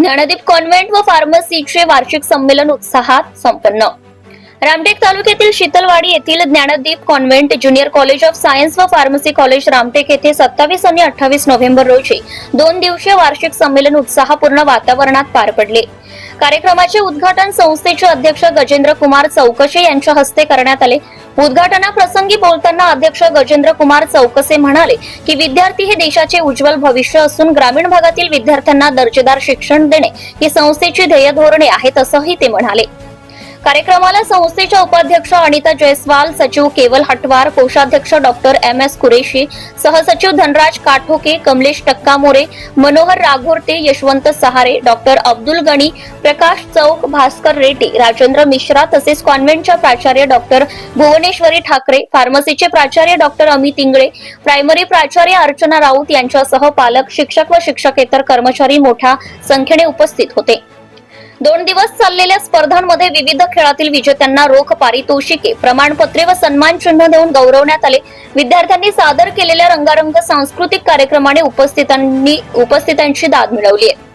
Gyandeep convent व फार्मसीचे वार्षिक संमेलन उत्साहात संपन्न. रामटेक तालुक्यातील शीतलवाडी येथील Dnyandeep convent junior college of science व फार्मसी कॉलेज रामटेक येथे सत्तावीस आणि अठ्ठावीस नोव्हेंबर रोजी दोन दिवसीय वार्षिक संमेलन उत्साहपूर्ण वातावरणात पार पडले. कार्यक्रमाचे उद्घाटन संस्थेचे अध्यक्ष गजेंद्र कुमार चौकशे यांच्या हस्ते करण्यात आले. उद्घाटनाप्रसंगी बोलताना अध्यक्ष गजेंद्र कुमार चौकसे म्हणाले की विद्यार्थी हे देशाचे उज्ज्वल भविष्य असून ग्रामीण भागातील विद्यार्थ्यांना दर्जेदार शिक्षण देणे ही संस्थेची ध्येय धोरणे आहेत असंही ते म्हणाले. कार्यक्रमाला संस्थेच्या उपाध्यक्ष अनिता जयस्वाल सचिव केवल हटवार कोषाध्यक्ष डॉक्टर एम एस कुरेशी सहसचिव धनराज काठोके कमलेश टक्कामोरे मनोहर राघोरते यशवंत सहारे डॉक्टर अब्दुल गणी प्रकाश चौक भास्कर रेड्डी राजेंद्र मिश्रा तसेच कॉन्व्हेंटच्या प्राचार्य डॉक्टर भुवनेश्वरी ठाकरे फार्मसीचे प्राचार्य डॉक्टर अमित इंगळे प्रायमरी प्राचार्य अर्चना राऊत यांच्यासह पालक शिक्षक व शिक्षकेतर कर्मचारी मोठ्या संख्येने उपस्थित होते. दोन दिवस चाललेल्या स्पर्धांमध्ये विविध खेळातील विजेत्यांना रोख पारितोषिके प्रमाणपत्रे व सन्मान चिन्ह देऊन गौरवण्यात आले. विद्यार्थ्यांनी सादर केलेल्या रंगारंग सांस्कृतिक कार्यक्रमाने उपस्थितांनी उपस्थितांची दाद मिळवली आहे.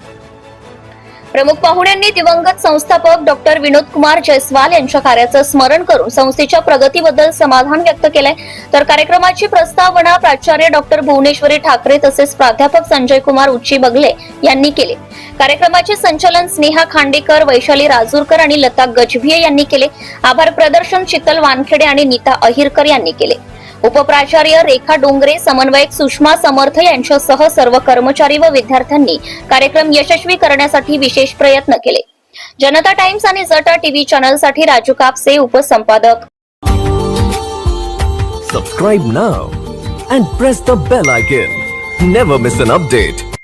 प्रमुख पाहुण्यांनी दिवंगत संस्थापक डॉक्टर विनोद कुमार जयस्वाल यांच्या कार्याचं स्मरण करून संस्थेच्या प्रगतीबद्दल समाधान व्यक्त केलंय. तर कार्यक्रमाची प्रस्तावना प्राचार्य डॉक्टर भुवनेश्वरी ठाकरे तसेच प्राध्यापक संजय कुमार उच्ची बगले यांनी केले. कार्यक्रमाचे संचालन स्नेहा खांडेकर वैशाली राजूरकर आणि लता गजभिये यांनी केले. आभार प्रदर्शन शीतल वानखेडे आणि नीता अहिरकर यांनी केले. उपप्राचार्य रेखा डोंगरे समन्वयक सुषमा समर्थ यांच्यासह सर्व कर्मचारी व विद्यार्थ्यांनी कार्यक्रम यशस्वी करण्यासाठी विशेष प्रयत्न केले. जनता टाइम्स आणि जटा टीव्ही चॅनलसाठी Raju Kapse उपसंपादक. Subscribe now and press the bell icon never miss an update